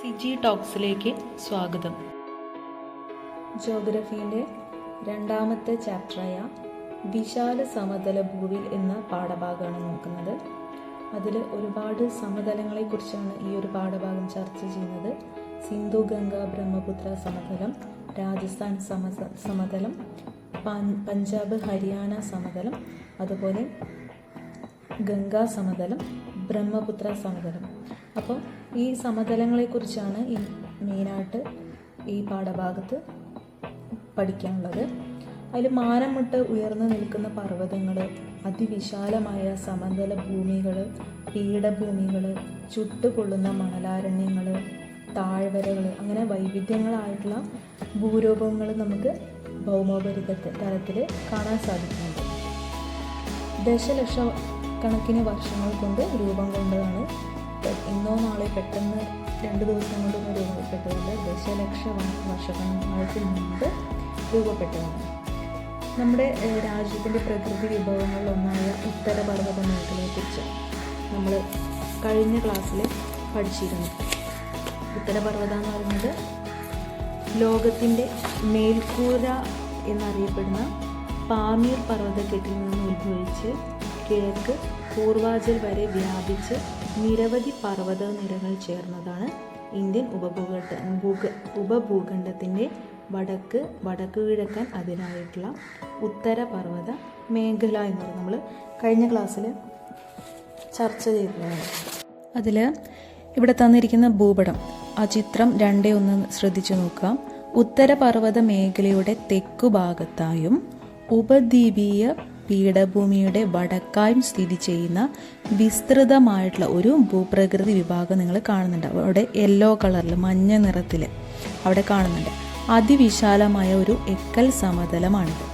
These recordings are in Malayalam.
സിജി ടോക്സിലേക്ക് സ്വാഗതം. ജോഗ്രഫീന്റെ രണ്ടാമത്തെ ചാപ്റ്ററായ വിശാല സമതല ഭൂവിൽ എന്ന പാഠഭാഗമാണ് നോക്കുന്നത്. അതിൽ ഒരുപാട് സമതലങ്ങളെക്കുറിച്ചാണ് ഈ ഒരു പാഠഭാഗം ചർച്ച ചെയ്യുന്നത്. സിന്ധു ഗംഗ ബ്രഹ്മപുത്ര സമതലം രാജസ്ഥാൻ സമ സമതലം പഞ്ചാബ് ഹരിയാന സമതലം അതുപോലെ ഗംഗാ സമതലം ബ്രഹ്മപുത്ര സമതലം. അപ്പോൾ ഈ സമതലങ്ങളെക്കുറിച്ചാണ് ഈ മെയിനായിട്ട് ഈ പാഠഭാഗത്ത് പഠിക്കാനുള്ളത്. അതിൽ മാനം മുട്ട് ഉയർന്നു നിൽക്കുന്ന പർവതങ്ങൾ അതിവിശാലമായ സമതല ഭൂമികൾ പീഠഭൂമികൾ ചുട്ടുപൊള്ളുന്ന മണലാരണ്യങ്ങൾ താഴ്വരകൾ അങ്ങനെ വൈവിധ്യങ്ങളായിട്ടുള്ള ഭൂരൂപങ്ങൾ നമുക്ക് ഭൗമോപരിതത്തെ തലത്തിൽ കാണാൻ സാധിക്കുന്നുണ്ട്. ദശലക്ഷ കണക്കിന് വർഷങ്ങൾ കൊണ്ട് രൂപം കൊണ്ടതാണ് ഇന്നോ നാളെ പെട്ടെന്ന് രണ്ട് ദിവസം കൊണ്ടൊന്നും രൂപപ്പെട്ടതല്ല ദശലക്ഷ വർഷങ്ങൾക്ക് മുമ്പ് രൂപപ്പെട്ടതാണ്. നമ്മുടെ രാജ്യത്തിന്റെ പ്രകൃതി വിഭവങ്ങളിലൊന്നായ ഉത്തരപർവത മേഖലയെക്കുറിച്ച് നമ്മൾ കഴിഞ്ഞ ക്ലാസ്സിൽ പഠിച്ചിരുന്നു. ഉത്തരപർവത എന്ന് പറയുന്നത് ലോകത്തിന്റെ മേൽക്കൂര എന്നറിയപ്പെടുന്ന പാമീർ പർവതക്കെട്ടിൽ നിന്ന് ഉത്ഭവിച്ച് കിഴക്ക് പൂർവാചൽ വരെ വ്യാപിച്ച് നിരവധി പർവത നിരകൾ ചേർന്നതാണ് ഇന്ത്യൻ ഉപഭൂഖണ്ഡ ഭൂഖ ഉപഭൂഖണ്ഡത്തിന്റെ വടക്ക് വടക്ക് കിഴക്കൻ അതിരായിട്ടുള്ള ഉത്തരപർവത മേഖല എന്ന് നമ്മൾ കഴിഞ്ഞ ക്ലാസ്സിൽ ചർച്ച ചെയ്തതാണ്. അതിൽ ഇവിടെ തന്നിരിക്കുന്ന ഭൂപടം ആ ചിത്രം രണ്ടേ ഒന്ന് ശ്രദ്ധിച്ചു നോക്കാം ഉത്തരപർവത മേഖലയുടെ തെക്കു ഭാഗത്തായും ഉപദ്വീപീയ പീഠഭൂമിയുടെ വടക്കായും സ്ഥിതി ചെയ്യുന്ന വിസ്തൃതമായിട്ടുള്ള ഒരു ഭൂപ്രകൃതി വിഭാഗം നിങ്ങൾ കാണുന്നുണ്ട്. അവിടെ യെല്ലോ കളറിൽ മഞ്ഞ നിറത്തിൽ അവിടെ കാണുന്നുണ്ട്. അതിവിശാലമായ ഒരു എക്കൽ സമതലമാണിത്.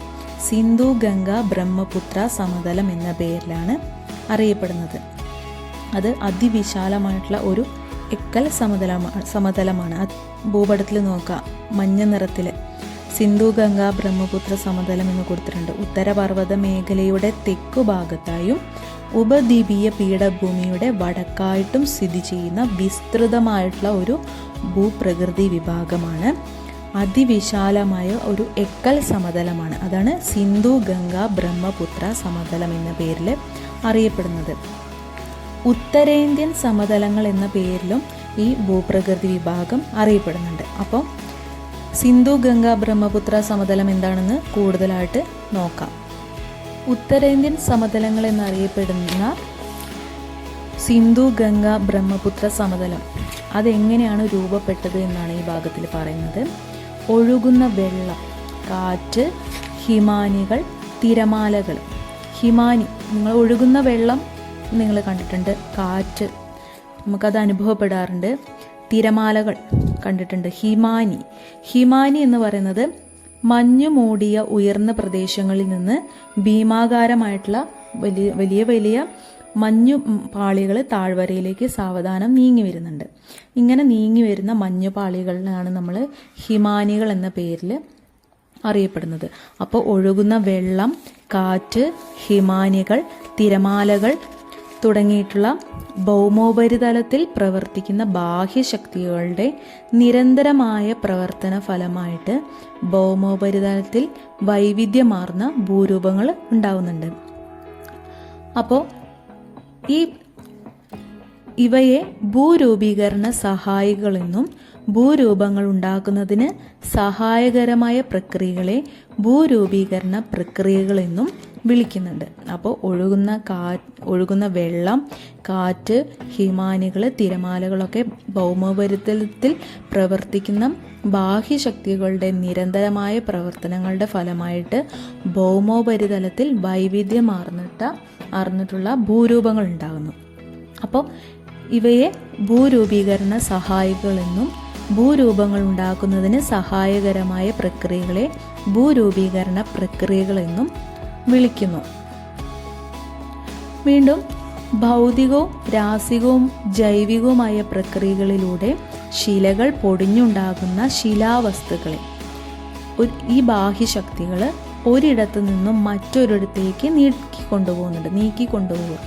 സിന്ധു ഗംഗ ബ്രഹ്മപുത്ര സമതലം എന്ന പേരിലാണ് അറിയപ്പെടുന്നത്. അത് അതിവിശാലമായിട്ടുള്ള ഒരു എക്കൽ സമതലമാണ്. സമതലമാണ് ഭൂപടത്തിൽ നോക്കുക മഞ്ഞ നിറത്തിൽ സിന്ധു ഗംഗ ബ്രഹ്മപുത്ര സമതലം എന്ന് കൊടുത്തിട്ടുണ്ട്. ഉത്തരപർവത മേഖലയുടെ തെക്കു ഭാഗത്തായും ഉപദ്വീപീയ പീഠഭൂമിയുടെ വടക്കായിട്ടും സ്ഥിതി ചെയ്യുന്ന വിസ്തൃതമായിട്ടുള്ള ഒരു ഭൂപ്രകൃതി വിഭാഗമാണ്. അതിവിശാലമായ ഒരു എക്കൽ സമതലമാണ്. അതാണ് സിന്ധു ഗംഗ ബ്രഹ്മപുത്ര സമതലം എന്ന പേരിൽ അറിയപ്പെടുന്നത്. ഉത്തരേന്ത്യൻ സമതലങ്ങൾ എന്ന പേരിലും ഈ ഭൂപ്രകൃതി വിഭാഗം അറിയപ്പെടുന്നുണ്ട്. അപ്പോൾ സിന്ധു ഗംഗ ബ്രഹ്മപുത്ര സമതലം എന്താണെന്ന് കൂടുതലായിട്ട് നോക്കാം. ഉത്തരേന്ത്യൻ സമതലങ്ങൾ എന്നറിയപ്പെടുന്ന സിന്ധു ഗംഗ ബ്രഹ്മപുത്ര സമതലം. അതെങ്ങനെയാണ് രൂപപ്പെട്ടത് എന്നാണ് ഈ ഭാഗത്തിൽ പറയുന്നത്. ഒഴുകുന്ന വെള്ളം കാറ്റ് ഹിമാനികൾ തിരമാലകൾ. ഹിമാനി നിങ്ങൾ ഒഴുകുന്ന വെള്ളം നിങ്ങൾ കണ്ടിട്ടുണ്ട്. കാറ്റ് നമുക്കത് അനുഭവപ്പെടാറുണ്ട്. തിരമാലകൾ കണ്ടിട്ടുണ്ട്. ഹിമാനി. ഹിമാനി എന്ന് പറയുന്നത് മഞ്ഞു മൂടിയ ഉയർന്ന പ്രദേശങ്ങളിൽ നിന്ന് ഭീമാകാരമായിട്ടുള്ള വലിയ വലിയ വലിയ മഞ്ഞു പാളികൾ താഴ്വരയിലേക്ക് സാവധാനം നീങ്ങി വരുന്നുണ്ട്. ഇങ്ങനെ നീങ്ങി വരുന്ന മഞ്ഞു പാളികളിലാണ് നമ്മൾ ഹിമാനികൾ എന്ന പേരിൽ അറിയപ്പെടുന്നത്. അപ്പോൾ ഒഴുകുന്ന വെള്ളം കാറ്റ് ഹിമാനികൾ തിരമാലകൾ തുടങ്ങിയിട്ടുള്ള ഭൗമോപരിതലത്തിൽ പ്രവർത്തിക്കുന്ന ബാഹ്യശക്തികളുടെ നിരന്തരമായ പ്രവർത്തന ഫലമായിട്ട് ഭൗമോപരിതലത്തിൽ വൈവിധ്യമാർന്ന ഭൂരൂപങ്ങൾ ഉണ്ടാവുന്നുണ്ട്. അപ്പോൾ ഈ ഇവയെ ഭൂരൂപീകരണ സഹായികളെന്നും ഭൂരൂപങ്ങൾ ഉണ്ടാക്കുന്നതിന് സഹായകരമായ പ്രക്രിയകളെ ഭൂരൂപീകരണ പ്രക്രിയകളെന്നും വിളിക്കുന്നുണ്ട്. അപ്പോൾ ഒഴുകുന്ന കാ ഒഴുകുന്ന വെള്ളം കാറ്റ് ഹിമാനികൾ തിരമാലകളൊക്കെ ഭൗമോപരിതലത്തിൽ പ്രവർത്തിക്കുന്ന ബാഹ്യശക്തികളുടെ നിരന്തരമായ പ്രവർത്തനങ്ങളുടെ ഫലമായിട്ട് ഭൗമോപരിതലത്തിൽ വൈവിധ്യമാർന്നിട്ട അറിഞ്ഞിട്ടുള്ള ഭൂരൂപങ്ങൾ ഉണ്ടാകുന്നു. അപ്പോൾ ഇവയെ ഭൂരൂപീകരണ സഹായികളെന്നും ഭൂരൂപങ്ങൾ ഉണ്ടാക്കുന്നതിന് സഹായകരമായ പ്രക്രിയകളെ ഭൂരൂപീകരണ പ്രക്രിയകളെന്നും വിളിക്കുന്നു. വീണ്ടും ഭൗതികവും രാസികവും ജൈവികവുമായ പ്രക്രിയകളിലൂടെ ശിലകൾ പൊടിഞ്ഞുണ്ടാകുന്ന ശിലാവസ്തുക്കളെ. ഈ ബാഹ്യശക്തികൾ ഒരിടത്തു നിന്നും മറ്റൊരിടത്തേക്ക് നീക്കി കൊണ്ടുപോകുന്നുണ്ട് നീക്കി കൊണ്ടുപോകുക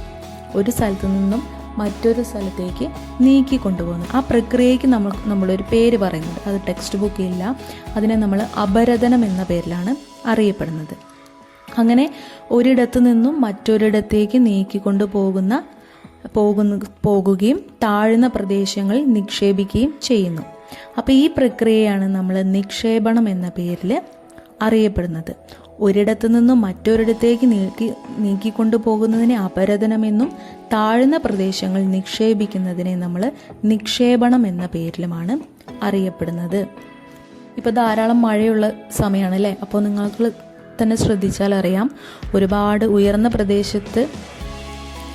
ഒരു സ്ഥലത്തു നിന്നും മറ്റൊരു സ്ഥലത്തേക്ക് നീക്കി കൊണ്ടുപോകുന്നു ആ പ്രക്രിയയ്ക്ക് നമ്മൾ നമ്മളൊരു പേര് പറയുന്നുണ്ട്. അത് ടെക്സ്റ്റ് ബുക്കില്ല അതിനെ നമ്മൾ അപരതനം എന്ന പേരിലാണ് അറിയപ്പെടുന്നത്. അങ്ങനെ ഒരിടത്ത് നിന്നും മറ്റൊരിടത്തേക്ക് നീക്കിക്കൊണ്ട് പോകുന്ന പോകുന്ന പോകുകയും താഴ്ന്ന പ്രദേശങ്ങളിൽ നിക്ഷേപിക്കുകയും ചെയ്യുന്നു. അപ്പോൾ ഈ പ്രക്രിയയാണ് നമ്മൾ നിക്ഷേപണം എന്ന പേരിൽ അറിയപ്പെടുന്നത്. ഒരിടത്തു നിന്നും മറ്റൊരിടത്തേക്ക് നീക്കി നീക്കിക്കൊണ്ടു പോകുന്നതിനെ അപരതനമെന്നും താഴ്ന്ന പ്രദേശങ്ങൾ നിക്ഷേപിക്കുന്നതിനെ നമ്മൾ നിക്ഷേപണം എന്ന പേരിലുമാണ് അറിയപ്പെടുന്നത്. ഇപ്പോൾ ധാരാളം മഴയുള്ള സമയമാണ് അല്ലേ അപ്പോൾ നിങ്ങൾക്ക് തന്നെ ശ്രദ്ധിച്ചാൽ അറിയാം. ഒരുപാട് ഉയർന്ന പ്രദേശത്ത്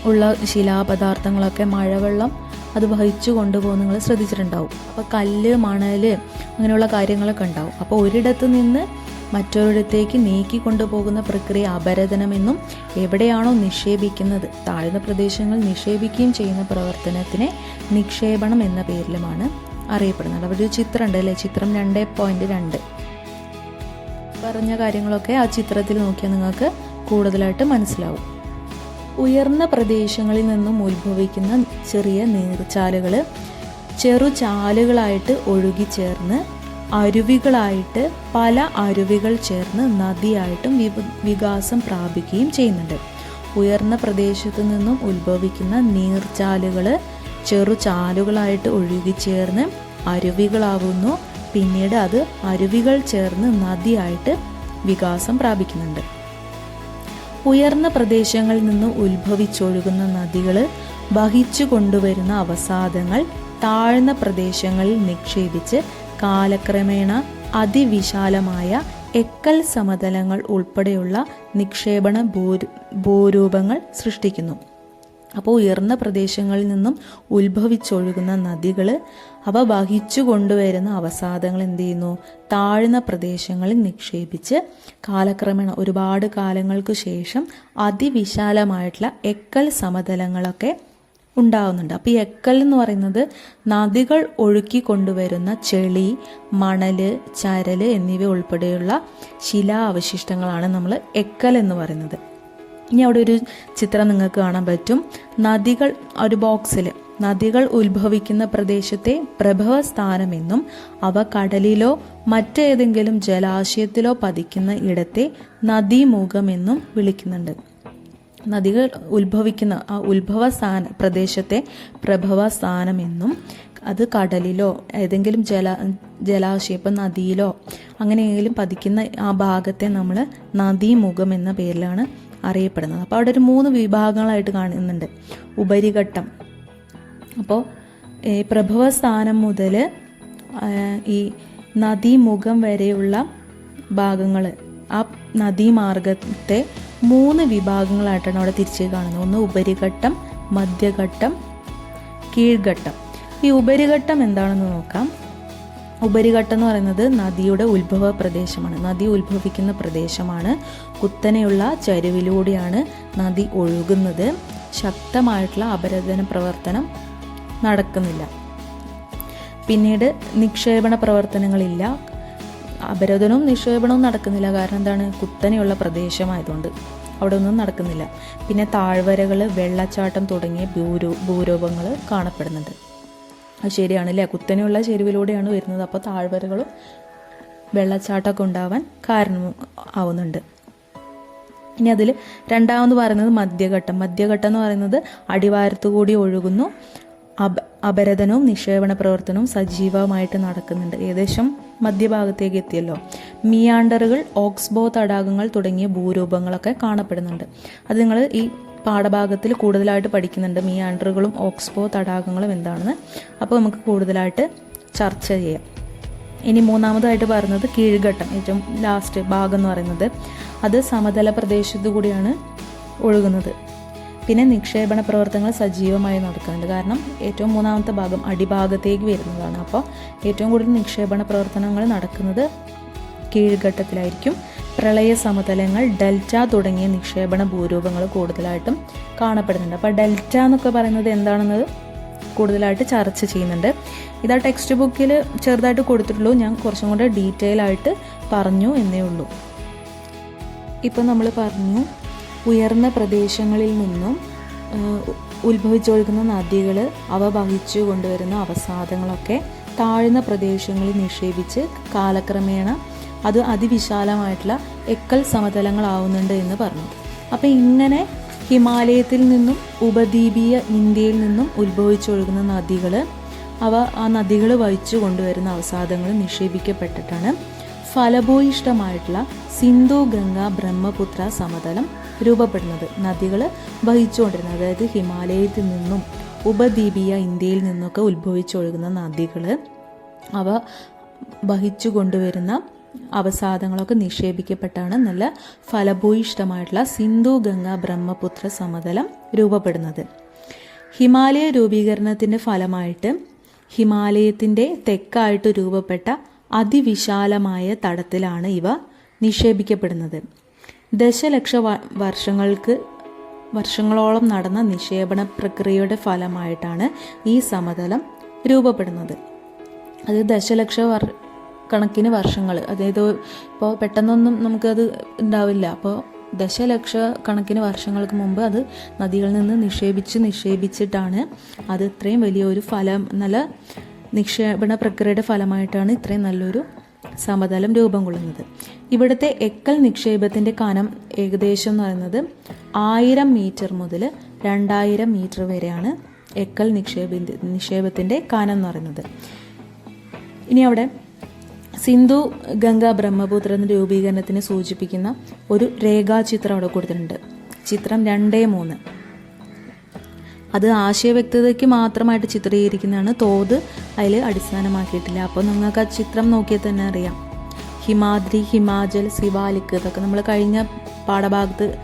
ഉള്ള ശിലാപദാർത്ഥങ്ങളൊക്കെ മഴവെള്ളം അത് വഹിച്ചു കൊണ്ടുപോകുന്ന നിങ്ങൾ ശ്രദ്ധിച്ചിട്ടുണ്ടാവും. അപ്പോൾ കല്ല് മണൽ അങ്ങനെയുള്ള കാര്യങ്ങളൊക്കെ ഉണ്ടാവും. അപ്പോൾ ഒരിടത്ത് നിന്ന് മറ്റൊരിടത്തേക്ക് നീക്കി കൊണ്ടുപോകുന്ന പ്രക്രിയ അപരതനമെന്നും എവിടെയാണോ നിക്ഷേപിക്കുന്നത് താഴ്ന്ന പ്രദേശങ്ങൾ നിക്ഷേപിക്കുകയും ചെയ്യുന്ന പ്രവർത്തനത്തിനെ നിക്ഷേപണം എന്ന പേരിലുമാണ് അറിയപ്പെടുന്നത്. അവിടെ ഒരു ചിത്രം ഉണ്ട് അല്ലേ? ചിത്രം രണ്ട് പോയിന്റ് രണ്ട്. പറഞ്ഞ കാര്യങ്ങളൊക്കെ ആ ചിത്രത്തിൽ നോക്കിയാൽ നിങ്ങൾക്ക് കൂടുതലായിട്ട് മനസ്സിലാവും. ഉയർന്ന പ്രദേശങ്ങളിൽ നിന്നും ഉത്ഭവിക്കുന്ന ചെറിയ നീർച്ചാലുകൾ ചെറുചാലുകളായിട്ട് ഒഴുകിച്ചേർന്ന് അരുവികളായിട്ട് പല അരുവികൾ ചേർന്ന് നദിയായിട്ടും വികാസം പ്രാപിക്കുകയും ചെയ്യുന്നുണ്ട്. ഉയർന്ന പ്രദേശത്തു നിന്നും ഉത്ഭവിക്കുന്ന നീർച്ചാലുകൾ ചെറുചാലുകളായിട്ട് ഒഴുകിച്ചേർന്ന് അരുവികളാകുന്നു പിന്നീട് അത് അരുവികൾ ചേർന്ന് നദിയായിട്ട് വികാസം പ്രാപിക്കുന്നുണ്ട്. ഉയർന്ന പ്രദേശങ്ങളിൽ നിന്ന് ഉത്ഭവിച്ചൊഴുകുന്ന നദികൾ വഹിച്ചു കൊണ്ടുവരുന്ന അവസാദങ്ങൾ താഴ്ന്ന പ്രദേശങ്ങളിൽ നിക്ഷേപിച്ച് കാലക്രമേണ അതിവിശാലമായ എക്കൽ സമതലങ്ങൾ ഉൾപ്പെടെയുള്ള നിക്ഷേപണ ഭൂരു ഭൂരൂപങ്ങൾ സൃഷ്ടിക്കുന്നു. അപ്പോൾ ഉയർന്ന പ്രദേശങ്ങളിൽ നിന്നും ഉത്ഭവിച്ചൊഴുകുന്ന നദികൾ അവ വഹിച്ചു കൊണ്ടുവരുന്ന അവസാദങ്ങൾ എന്ത് ചെയ്യുന്നു? താഴ്ന്ന പ്രദേശങ്ങളിൽ നിക്ഷേപിച്ച് കാലക്രമേണ ഒരുപാട് കാലങ്ങൾക്ക് ശേഷം അതിവിശാലമായിട്ടുള്ള എക്കൽ സമതലങ്ങളൊക്കെ ഉണ്ടാവുന്നുണ്ട്. അപ്പോൾ ഈ എക്കൽ എന്ന് പറയുന്നത് നദികൾ ഒഴുക്കി കൊണ്ടുവരുന്ന ചെളി മണൽ ചരൽ എന്നിവ ഉൾപ്പെടെയുള്ള ശിലാ അവശിഷ്ടങ്ങളാണ് നമ്മൾ എക്കൽ എന്ന് പറയുന്നത്. ഇനി അവിടെ ഒരു ചിത്രം നിങ്ങൾക്ക് കാണാൻ പറ്റും. നദികൾ ഒരു ബോക്സിൽ നദികൾ ഉത്ഭവിക്കുന്ന പ്രദേശത്തെ പ്രഭവ സ്ഥാനമെന്നും അവ കടലിലോ മറ്റേതെങ്കിലും ജലാശയത്തിലോ പതിക്കുന്ന ഇടത്തെ നദീമുഖമെന്നും വിളിക്കുന്നുണ്ട്. നദികൾ ഉത്ഭവിക്കുന്ന ആ ഉത്ഭവ സ്ഥാന പ്രദേശത്തെ പ്രഭവ സ്ഥാനമെന്നും അത് കടലിലോ ഏതെങ്കിലും ജല ജലാശയം ഇപ്പം നദിയിലോ അങ്ങനെയെങ്കിലും പതിക്കുന്ന ആ ഭാഗത്തെ നമ്മൾ നദീമുഖം എന്ന പേരിലാണ് അറിയപ്പെടുന്നത്. അപ്പോൾ അവിടെ ഒരു മൂന്ന് വിഭാഗങ്ങളായിട്ട് കാണുന്നുണ്ട്. ഉപരിഘട്ടം. അപ്പോൾ ഈ പ്രഭവ സ്ഥാനം മുതൽ ഈ നദീമുഖം വരെയുള്ള ഭാഗങ്ങൾ ആ നദീമാർഗത്തെ മൂന്ന് വിഭാഗങ്ങളായിട്ടാണ് അവിടെ തിരിച്ച് കാണുന്നത്. ഒന്ന് ഉപരിഘട്ടം മധ്യഘട്ടം കീഴ്ഘട്ടം. ഈ ഉപരിഘട്ടം എന്താണെന്ന് നോക്കാം. ഉപരിഘട്ടം എന്ന് പറയുന്നത് നദിയുടെ ഉത്ഭവ പ്രദേശമാണ്. നദി ഉത്ഭവിക്കുന്ന പ്രദേശമാണ്. കുത്തനെയുള്ള ചരിവിലൂടെയാണ് നദി ഒഴുകുന്നത്. ശക്തമായിട്ടുള്ള അപരദന പ്രവർത്തനം നടക്കുന്നില്ല. പിന്നീട് നിക്ഷേപണ പ്രവർത്തനങ്ങളില്ല. അപരോധനവും നിക്ഷേപണവും നടക്കുന്നില്ല. കാരണം എന്താണ്? കുത്തനെയുള്ള പ്രദേശമായതുകൊണ്ട് അവിടെ ഒന്നും നടക്കുന്നില്ല. പിന്നെ താഴ്വരകൾ വെള്ളച്ചാട്ടം തുടങ്ങിയ ഭൂരൂ ഭൂരൂപങ്ങൾ കാണപ്പെടുന്നുണ്ട്. ശരിയാണ് അല്ലേ കുത്തനെയുള്ള ചെരുവിലൂടെയാണ് വരുന്നത്. അപ്പോൾ താഴ്വരകളും വെള്ളച്ചാട്ടമൊക്കെ ഉണ്ടാവാൻ കാരണം ആവുന്നുണ്ട്. ഇനി അതിൽ രണ്ടാമെന്ന് പറയുന്നത് മധ്യഘട്ടം. മധ്യഘട്ടം എന്ന് പറയുന്നത് അടിവാരത്തു കൂടി ഒഴുകുന്നു. അപ അപരതനവും നിക്ഷേപണ പ്രവർത്തനവും സജീവമായിട്ട് നടക്കുന്നുണ്ട്. ഏകദേശം മധ്യഭാഗത്തേക്ക് എത്തിയല്ലോ. മിയാണ്ടറുകൾ ഓക്സ്ബോ തടാകങ്ങൾ തുടങ്ങിയ ഭൂരൂപങ്ങളൊക്കെ കാണപ്പെടുന്നുണ്ട്. അത് നിങ്ങൾ ഈ പാഠഭാഗത്തിൽ കൂടുതലായിട്ട് പഠിക്കുന്നുണ്ട്. മിയാണ്ടറുകളും ഓക്സ്ബോ തടാകങ്ങളും എന്താണെന്ന്. അപ്പോൾ നമുക്ക് കൂടുതലായിട്ട് ചർച്ച ചെയ്യാം. ഇനി മൂന്നാമതായിട്ട് പറയുന്നത് കീഴ്ഘട്ടം. ഏറ്റവും ലാസ്റ്റ് ഭാഗം എന്ന് പറയുന്നത്. അത് സമതല പ്രദേശത്തു കൂടിയാണ് ഒഴുകുന്നത്. പിന്നെ നിക്ഷേപണ പ്രവർത്തനങ്ങൾ സജീവമായി നടക്കുന്നുണ്ട്. കാരണം ഏറ്റവും മൂന്നാമത്തെ ഭാഗം അടിഭാഗത്തേക്ക് വരുന്നതാണ്. അപ്പോൾ ഏറ്റവും കൂടുതൽ നിക്ഷേപണ പ്രവർത്തനങ്ങൾ നടക്കുന്നത് കീഴ്ഘട്ടത്തിലായിരിക്കും. പ്രളയ സമതലങ്ങൾ ഡെൽറ്റ തുടങ്ങിയ നിക്ഷേപണ ഭൂരൂപങ്ങൾ കൂടുതലായിട്ടും കാണപ്പെടുന്നുണ്ട്. അപ്പോൾ ഡെൽറ്റ എന്നൊക്കെ പറയുന്നത് എന്താണെന്നത് കൂടുതലായിട്ട് ചർച്ച ചെയ്യുന്നുണ്ട്. ഇതാ ടെക്സ്റ്റ് ബുക്കിൽ ചെറുതായിട്ട് കൊടുത്തിട്ടുള്ളൂ. ഞാൻ കുറച്ചും കൂടെ ഡീറ്റെയിൽ ആയിട്ട് പറഞ്ഞു എന്നേ ഉള്ളൂ. ഇപ്പം നമ്മൾ പറഞ്ഞു ഉയർന്ന പ്രദേശങ്ങളിൽ നിന്നും ഉത്ഭവിച്ചൊഴുകുന്ന നദികൾ അവ വഹിച്ചു കൊണ്ടുവരുന്ന അവസാദങ്ങളൊക്കെ താഴ്ന്ന പ്രദേശങ്ങളിൽ നിക്ഷേപിച്ച് കാലക്രമേണ അത് അതിവിശാലമായിട്ടുള്ള എക്കൽ സമതലങ്ങളാവുന്നുണ്ട് എന്ന് പറഞ്ഞു. അപ്പം ഇങ്ങനെ ഹിമാലയത്തിൽ നിന്നും ഉപദ്വീപീയ ഇന്ത്യയിൽ നിന്നും ഉത്ഭവിച്ചൊഴുകുന്ന നദികൾ അവ ആ നദികൾ വഹിച്ചു കൊണ്ടുവരുന്ന അവസാദങ്ങൾ നിക്ഷേപിക്കപ്പെട്ടിട്ടാണ് ഫലഭൂയിഷ്ടമായിട്ടുള്ള സിന്ധു ഗംഗ ബ്രഹ്മപുത്ര സമതലം രൂപപ്പെടുന്നത്. നദികൾ വഹിച്ചുകൊണ്ടിരുന്നത് അതായത് ഹിമാലയത്തിൽ നിന്നും ഉപദ്വീപീയ ഇന്ത്യയിൽ നിന്നൊക്കെ ഉത്ഭവിച്ചൊഴുകുന്ന നദികൾ അവ വഹിച്ചു കൊണ്ടുവരുന്ന അവസാദങ്ങളൊക്കെ നിക്ഷേപിക്കപ്പെട്ടാണ് നല്ല ഫലഭൂയിഷ്ടമായിട്ടുള്ള സിന്ധു ഗംഗ ബ്രഹ്മപുത്ര സമതലം രൂപപ്പെടുന്നത്. ഹിമാലയ രൂപീകരണത്തിന്റെ ഫലമായിട്ട് ഹിമാലയത്തിന്റെ തെക്കായിട്ട് രൂപപ്പെട്ട അതിവിശാലമായ തടത്തിലാണ് ഇവ നിക്ഷേപിക്കപ്പെടുന്നത്. ദശലക്ഷ വർഷങ്ങൾക്ക് വർഷങ്ങളോളം നടന്ന നിക്ഷേപണ പ്രക്രിയയുടെ ഫലമായിട്ടാണ് ഈ സമതലം രൂപപ്പെടുന്നത്. അത് ദശലക്ഷ വർ കണക്കിന് വർഷങ്ങൾ അതായത് ഇപ്പോൾ പെട്ടെന്നൊന്നും നമുക്കത് ഉണ്ടാവില്ല. അപ്പോൾ ദശലക്ഷ കണക്കിന് വർഷങ്ങൾക്ക് മുമ്പ് അത് നദികളിൽ നിന്ന് നിക്ഷേപിച്ച് നിക്ഷേപിച്ചിട്ടാണ് അത് ഇത്രയും വലിയ ഒരു ഫലം നല്ല നിക്ഷേപണ പ്രക്രിയയുടെ ഫലമായിട്ടാണ് ഇത്രയും നല്ലൊരു സമതലം രൂപം കൊള്ളുന്നത്. ഇവിടുത്തെ എക്കൽ നിക്ഷേപത്തിന്റെ കനം ഏകദേശം എന്ന് പറയുന്നത് ആയിരം മീറ്റർ മുതൽ രണ്ടായിരം മീറ്റർ വരെയാണ് എക്കൽ നിക്ഷേപ നിക്ഷേപത്തിന്റെ കനം എന്ന് പറയുന്നത്. ഇനി അവിടെ സിന്ധു ഗംഗ ബ്രഹ്മപുത്ര രൂപീകരണത്തിന് സൂചിപ്പിക്കുന്ന ഒരു രേഖാചിത്രം അവിടെ കൊടുത്തിട്ടുണ്ട്. ചിത്രം രണ്ടേ മൂന്ന്. അത് ആശയവ്യക്തതയ്ക്ക് മാത്രമായിട്ട് ചിത്രീകരിക്കുന്നതാണ് തോത്. അതിൽ അടിസ്ഥാനമാക്കിയിട്ടില്ല. അപ്പോൾ നിങ്ങൾക്ക് ആ ചിത്രം നോക്കിയാൽ തന്നെ അറിയാം. ഹിമാദ്രി ഹിമാചൽ സിവാലിക് ഇതൊക്കെ നമ്മൾ കഴിഞ്ഞ പാഠഭാഗത്ത്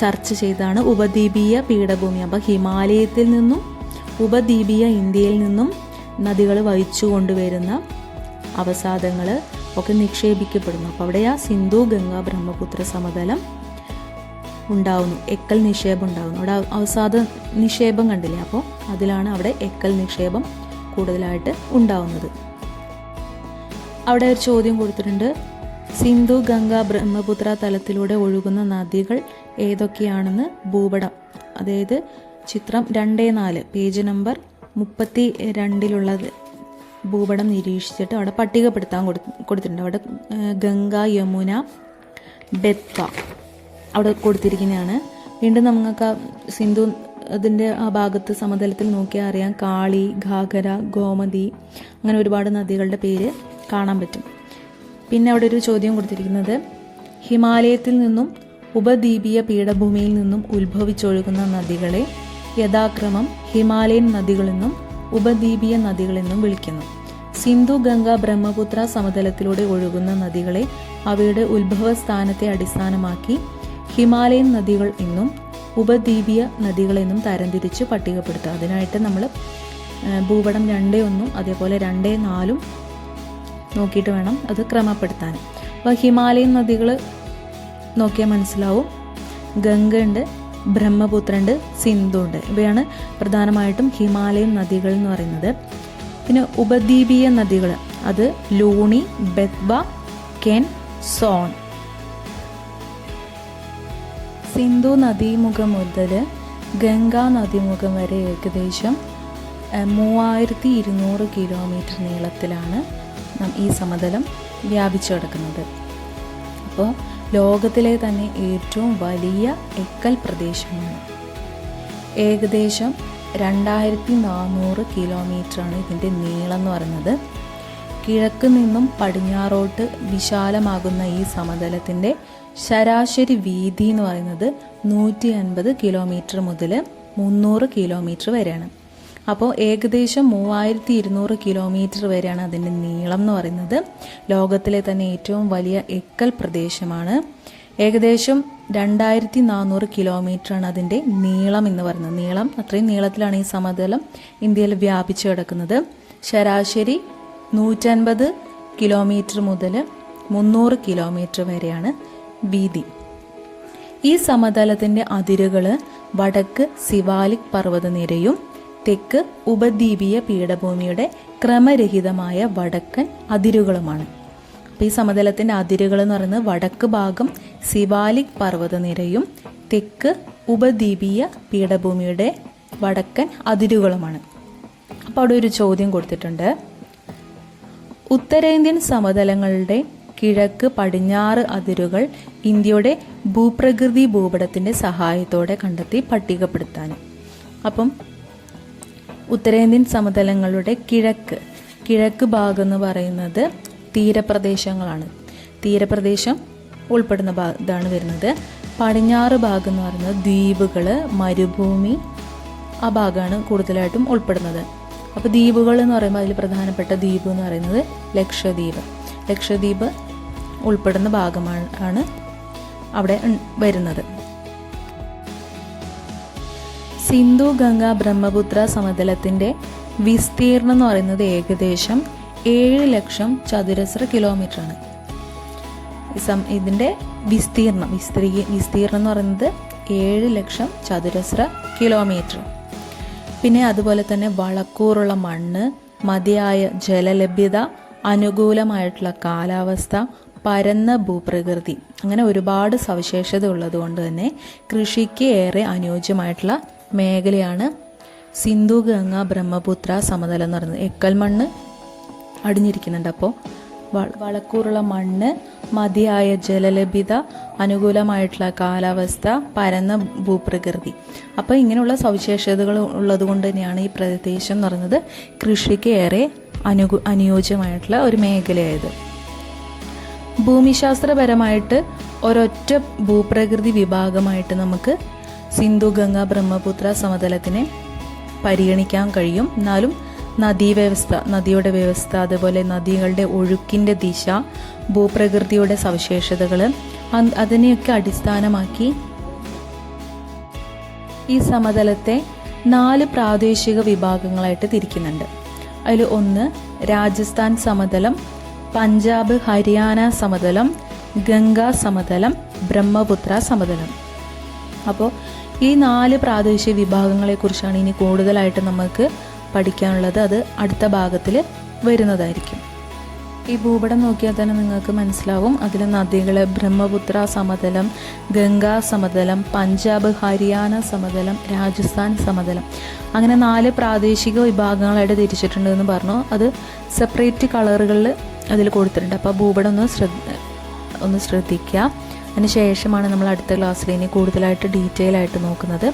ചർച്ച ചെയ്താണ് ഉപദ്വീപീയ പീഠഭൂമി. അപ്പോൾ ഹിമാലയത്തിൽ നിന്നും ഉപദ്വീപീയ ഇന്ത്യയിൽ നിന്നും നദികൾ വഹിച്ചു കൊണ്ടുവരുന്ന അവസാദങ്ങൾ ഒക്കെ നിക്ഷേപിക്കപ്പെടുന്നു. അപ്പോൾ അവിടെ ആ സിന്ധു ഗംഗ ബ്രഹ്മപുത്ര സമതലം ഉണ്ടാവുന്നു. എക്കൽ നിക്ഷേപം ഉണ്ടാവുന്നു. അവിടെ അവസാദ നിക്ഷേപം കണ്ടില്ലേ? അപ്പോൾ അതിലാണ് അവിടെ എക്കൽ നിക്ഷേപം കൂടുതലായിട്ട് ഉണ്ടാവുന്നത്. അവിടെ ഒരു ചോദ്യം കൊടുത്തിട്ടുണ്ട്. സിന്ധു ഗംഗ ബ്രഹ്മപുത്ര തലത്തിലൂടെ ഒഴുകുന്ന നദികൾ ഏതൊക്കെയാണെന്ന് ഭൂപടം. അതായത് ചിത്രം രണ്ടേ നാല് പേജ് നമ്പർ മുപ്പത്തി രണ്ടിലുള്ളത് ഭൂപടം നിരീക്ഷിച്ചിട്ട് അവിടെ പട്ടികപ്പെടുത്താൻ കൊടു കൊടുത്തിട്ടുണ്ട്. അവിടെ ഗംഗ യമുന ബെത്ത അവിടെ കൊടുത്തിരിക്കുന്നതാണ്. വീണ്ടും നമുക്ക് സിന്ധു അതിന്റെ ആ ഭാഗത്ത് സമതലത്തിൽ നോക്കിയാൽ അറിയാം. കാളി ഘാഗര ഗോമതി അങ്ങനെ ഒരുപാട് നദികളുടെ പേര് കാണാൻ പറ്റും. പിന്നെ അവിടെ ഒരു ചോദ്യം കൊടുത്തിരിക്കുന്നത് ഹിമാലയത്തിൽ നിന്നും ഉപദ്വീപീയ പീഠഭൂമിയിൽ നിന്നും ഉത്ഭവിച്ചൊഴുകുന്ന നദികളെ യഥാക്രമം ഹിമാലയൻ നദികളെന്നും ഉപദ്വീപീയ നദികളെന്നും വിളിക്കുന്നു. സിന്ധു ഗംഗ ബ്രഹ്മപുത്ര സമതലത്തിലൂടെ ഒഴുകുന്ന നദികളെ അവയുടെ ഉത്ഭവസ്ഥാനത്തെ അടിസ്ഥാനമാക്കി ഹിമാലയൻ നദികൾ എന്നും ഉപദ്വീപീയ നദികളെന്നും തരംതിരിച്ച് പട്ടികപ്പെടുത്തുക. അതിനായിട്ട് നമ്മൾ ഭൂപടം രണ്ടേ ഒന്നും അതേപോലെ രണ്ടേ നാലും നോക്കിയിട്ട് വേണം അത് ക്രമപ്പെടുത്താൻ. അപ്പോൾ ഹിമാലയൻ നദികൾ നോക്കിയാൽ മനസ്സിലാവും. ഗംഗ ഉണ്ട് ബ്രഹ്മപുത്ര ഉണ്ട് സിന്ധു ഉണ്ട് ഇവയാണ് പ്രധാനമായിട്ടും ഹിമാലയൻ നദികൾ എന്ന് പറയുന്നത്. പിന്നെ ഉപദ്വീപീയ നദികൾ അത് ലൂണി ബെത്ബ കെൻ സോൺ. സിന്ധു നദീമുഖം മുതൽ ഗംഗാ നദീമുഖം വരെ ഏകദേശം മൂവായിരത്തി ഇരുന്നൂറ് കിലോമീറ്റർ നീളത്തിലാണ് ഈ സമതലം വ്യാപിച്ചു കിടക്കുന്നത്. അപ്പോൾ ലോകത്തിലെ തന്നെ ഏറ്റവും വലിയ എക്കൽ പ്രദേശമാണ്. ഏകദേശം രണ്ടായിരത്തി നാനൂറ് കിലോമീറ്ററാണ് ഇതിന്റെ നീളം എന്ന് പറയുന്നത്. കിഴക്ക് നിന്നും പടിഞ്ഞാറോട്ട് വിശാലമാകുന്ന ഈ സമതലത്തിന്റെ ശരാശരി വീതി എന്ന് പറയുന്നത് നൂറ്റി അൻപത് കിലോമീറ്റർ മുതൽ മുന്നൂറ് കിലോമീറ്റർ വരെയാണ്. അപ്പോൾ ഏകദേശം മൂവായിരത്തി ഇരുന്നൂറ് കിലോമീറ്റർ വരെയാണ് അതിന്റെ നീളം എന്ന് പറയുന്നത്. ലോകത്തിലെ തന്നെ ഏറ്റവും വലിയ എക്കൽ പ്രദേശമാണ്. ഏകദേശം രണ്ടായിരത്തി നാനൂറ് കിലോമീറ്ററാണ് അതിന്റെ നീളം എന്ന് പറയുന്നത്. നീളം അത്രയും നീളത്തിലാണ് ഈ സമതലം ഇന്ത്യയിൽ വ്യാപിച്ചു കിടക്കുന്നത്. ശരാശരി നൂറ്റൻപത് കിലോമീറ്റർ മുതൽ മുന്നൂറ് കിലോമീറ്റർ വരെയാണ് വീതി ഈ സമതലത്തിന്റെ അതിരുകൾ വടക്ക് സിവാലിക് പർവതനിരയും തെക്ക് ഉപദ്വീപീയ പീഠഭൂമിയുടെ ക്രമരഹിതമായ വടക്കൻ അതിരുകളുമാണ്. അപ്പോൾ ഈ സമതലത്തിന്റെ അതിരുകൾ എന്ന് പറയുന്നത് വടക്ക് ഭാഗം സിവാലിക് പർവതനിരയും തെക്ക് ഉപദ്വീപീയ പീഠഭൂമിയുടെ വടക്കൻ അതിരുകളുമാണ്. അപ്പോൾ അവിടെ ഒരു ചോദ്യം കൊടുത്തിട്ടുണ്ട്. ഉത്തരേന്ത്യൻ സമതലങ്ങളുടെ കിഴക്ക് പടിഞ്ഞാറ് അതിരുകൾ ഇന്ത്യയുടെ ഭൂപ്രകൃതി ഭൂപടത്തിന്റെ സഹായത്തോടെ കണ്ടെത്തി പട്ടികപ്പെടുത്താൻ അപ്പം ഉത്തരേന്ത്യൻ സമതലങ്ങളുടെ കിഴക്ക് കിഴക്ക് ഭാഗം എന്ന് പറയുന്നത് തീരപ്രദേശങ്ങളാണ്. തീരപ്രദേശം ഉൾപ്പെടുന്ന ഭാ ഇതാണ് വരുന്നത്. പടിഞ്ഞാറ് ഭാഗം എന്ന് പറയുന്നത് ദ്വീപുകൾ മരുഭൂമി ആ ഭാഗമാണ് കൂടുതലായിട്ടും ഉൾപ്പെടുന്നത്. അപ്പോൾ ദ്വീപുകൾ എന്ന് പറയുമ്പോൾ അതിൽ പ്രധാനപ്പെട്ട ദ്വീപ് എന്ന് പറയുന്നത് ലക്ഷദ്വീപ്. ലക്ഷദ്വീപ് ഉൾപ്പെടുന്ന ഭാഗമാണ് ആണ് അവിടെ വരുന്നത്. സിന്ധു ഗംഗ ബ്രഹ്മപുത്ര സമതലത്തിന്റെ വിസ്തീർണം എന്ന് പറയുന്നത് ഏകദേശം ഏഴ് ലക്ഷം ചതുരശ്ര ഈ സം- ഇതിന്റെ വിസ്തീർണം വിസ്തീ വിസ്തീർണം എന്ന് പറയുന്നത് ഏഴ് ലക്ഷം ചതുരശ്ര കിലോമീറ്റർ. പിന്നെ അതുപോലെ തന്നെ വളക്കൂറുള്ള മണ്ണ് മതിയായ ജലലഭ്യത അനുകൂലമായിട്ടുള്ള കാലാവസ്ഥ പരന്ന ഭൂപ്രകൃതി. അങ്ങനെ ഒരുപാട് സവിശേഷത ഉള്ളതുകൊണ്ട് തന്നെ കൃഷിക്ക് ഏറെ അനുയോജ്യമായിട്ടുള്ള മേഖലയാണ് സിന്ധു ഗംഗ ബ്രഹ്മപുത്ര സമതലം എന്ന് പറയുന്നത്. എക്കൽ മണ്ണ് അടിഞ്ഞിരിക്കുന്നുണ്ട് അപ്പോൾ വളക്കൂറുള്ള മണ്ണ് മതിയായ ജലലഭ്യത അനുകൂലമായിട്ടുള്ള കാലാവസ്ഥ പരന്ന ഭൂപ്രകൃതി. അപ്പോൾ ഇങ്ങനെയുള്ള സവിശേഷതകൾ ഉള്ളത് കൊണ്ട് തന്നെയാണ് ഈ പ്രദേശം എന്ന് പറയുന്നത് കൃഷിക്ക് ഏറെ അനുകൂ അനുയോജ്യമായിട്ടുള്ള ഒരു മേഖലയായത്. ഭൂമിശാസ്ത്രപരമായിട്ട് ഒരൊറ്റ ഭൂപ്രകൃതി വിഭാഗമായിട്ട് നമുക്ക് സിന്ധു ഗംഗ ബ്രഹ്മപുത്ര സമതലത്തിനെ പരിഗണിക്കാൻ കഴിയും. എന്നാലും നദീ വ്യവസ്ഥ നദിയുടെ വ്യവസ്ഥ അതുപോലെ നദികളുടെ ഒഴുക്കിന്റെ ദിശ ഭൂപ്രകൃതിയുടെ സവിശേഷതകൾ അതിനെയൊക്കെ അടിസ്ഥാനമാക്കി ഈ സമതലത്തെ നാല് പ്രാദേശിക വിഭാഗങ്ങളായിട്ട് തിരിക്കുന്നുണ്ട്. അതിൽ ഒന്ന് രാജസ്ഥാൻ സമതലം പഞ്ചാബ് ഹരിയാന സമതലം ഗംഗാ സമതലം ബ്രഹ്മപുത്ര സമതലം. അപ്പോൾ ഈ നാല് പ്രാദേശിക വിഭാഗങ്ങളെക്കുറിച്ചാണ് ഇനി കൂടുതലായിട്ട് നമുക്ക് പഠിക്കാനുള്ളത്. അത് അടുത്ത ഭാഗത്തിൽ വരുന്നതായിരിക്കും. ഈ ഭൂപടം നോക്കിയാൽ തന്നെ നിങ്ങൾക്ക് മനസ്സിലാവും. അതിൽ നദികൾ ബ്രഹ്മപുത്ര സമതലം ഗംഗാ സമതലം പഞ്ചാബ് ഹരിയാന സമതലം രാജസ്ഥാൻ സമതലം. അങ്ങനെ നാല് പ്രാദേശിക വിഭാഗങ്ങളായിട്ട് തിരിച്ചിട്ടുണ്ട് എന്ന് പറഞ്ഞു. അത് സെപ്പറേറ്റ് കളറുകളിൽ അതിൽ കൊടുത്തിട്ടുണ്ട്. അപ്പോൾ ഭൂപടം ഒന്ന് ശ്രദ്ധ ഒന്ന് ശ്രദ്ധിക്കുക. അതിന് ശേഷമാണ് നമ്മൾ അടുത്ത ക്ലാസ്സിൽ ഇനി കൂടുതലായിട്ട് ഡീറ്റെയിൽ ആയിട്ട് നോക്കുന്നത്.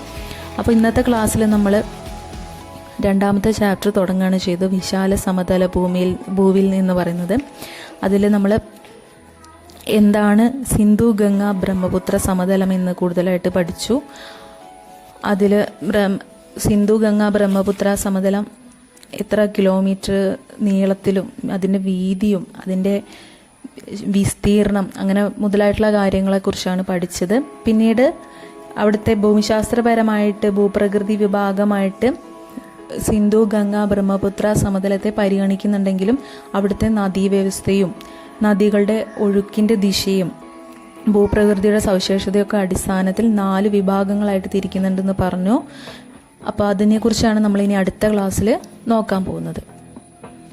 അപ്പോൾ ഇന്നത്തെ ക്ലാസ്സിൽ നമ്മൾ രണ്ടാമത്തെ ചാപ്റ്റർ തുടങ്ങുകയാണ് ചെയ്തത്. വിശാല സമതല ഭൂമിയിൽ ഭൂവിൽ നിന്ന് പറയുന്നത്. അതിൽ നമ്മൾ എന്താണ് സിന്ധു ഗംഗ ബ്രഹ്മപുത്ര സമതലം എന്ന് കൂടുതലായിട്ട് പഠിച്ചു. അതിൽ സിന്ധു ഗംഗ ബ്രഹ്മപുത്ര സമതലം എത്ര കിലോമീറ്റർ നീളത്തിലും അതിന്റെ വീതിയും അതിന്റെ വിസ്തീർണം അങ്ങനെ മുതലായിട്ടുള്ള കാര്യങ്ങളെക്കുറിച്ചാണ് പഠിച്ചത്. പിന്നീട് അവിടുത്തെ ഭൂമിശാസ്ത്രപരമായിട്ട് ഭൂപ്രകൃതി വിഭാഗമായിട്ട് സിന്ധു ഗംഗ ബ്രഹ്മപുത്ര സമതലത്തെ പരിഗണിക്കുന്നുണ്ടെങ്കിലും അവിടുത്തെ നദീവ്യവസ്ഥയും നദികളുടെ ഒഴുക്കിന്റെ ദിശയും ഭൂപ്രകൃതിയുടെ സവിശേഷതയൊക്കെ അടിസ്ഥാനത്തിൽ നാല് വിഭാഗങ്ങളായിട്ട് തിരിക്കുന്നുണ്ടെന്ന് പറഞ്ഞു. അപ്പോൾ അതിനെക്കുറിച്ചാണ് നമ്മളിനി അടുത്ത ക്ലാസ്സിൽ നോക്കാൻ പോകുന്നത്.